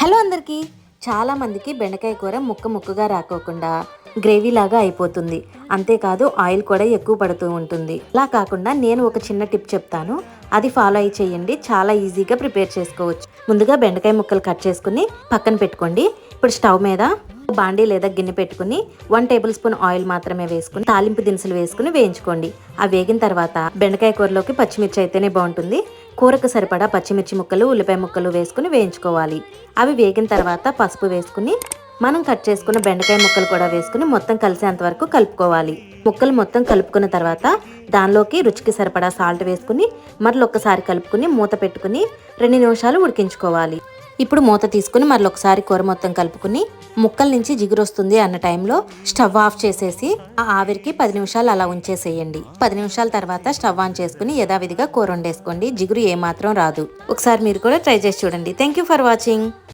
Hello అందరికీ. చాలామందికి బెండకాయ కూర ముక్క ముక్కగా రాకోకుండా గ్రేవీ లాగా అయిపోతుంది. అంతేకాదు ఆయిల్ కూడా ఎక్కువ పడుతూ ఉంటుంది. అలా కాకుండా నేను ఒక చిన్న టిప్ చెప్తాను. అది ఫాలో అయి చేయండి. చాలా ఈజీగా ప్రిపేర్ చేసుకోవచ్చు. ముందుగా బెండకాయ ముక్కలు కట్ చేసుకుని పక్కన పెట్టుకోండి. ఇప్పుడు స్టవ్ మీద బాండీ లేదా గిన్నె పెట్టుకుని వన్ టేబుల్ స్పూన్ ఆయిల్ మాత్రమే వేసుకుని తాలింపు దినుసులు వేసుకుని వేయించుకోండి. అవి వేగిన తర్వాత బెండకాయ కూరలోకి పచ్చిమిర్చి అయితేనే బాగుంటుంది. కూరకు సరిపడా పచ్చిమిర్చి ముక్కలు ఉల్లిపాయ ముక్కలు వేసుకుని వేయించుకోవాలి. అవి వేగిన తర్వాత పసుపు వేసుకుని మనం కట్ చేసుకున్న బెండకాయ ముక్కలు కూడా వేసుకుని మొత్తం కలిసేంత వరకు కలుపుకోవాలి. ముక్కలు మొత్తం కలుపుకున్న తర్వాత దానిలోకి రుచికి సరిపడా సాల్ట్ వేసుకుని మరొకసారి కలుపుకుని మూత పెట్టుకుని రెండు నిమిషాలు ఉడికించుకోవాలి. ఇప్పుడు మూత తీసుకుని మరొకసారి కూర మొత్తం కలుపుకుని ముక్కల నుంచి జిగురు వస్తుంది అన్న టైంలో స్టవ్ ఆఫ్ చేసేసి ఆ ఆవిరికి పది నిమిషాలు అలా ఉంచేసేయండి. పది నిమిషాల తర్వాత స్టవ్ ఆన్ చేసుకుని యథావిధిగా కూర వండేసుకోండి. జిగురు ఏమాత్రం రాదు. ఒకసారి మీరు కూడా ట్రై చేసి చూడండి. Thank you for watching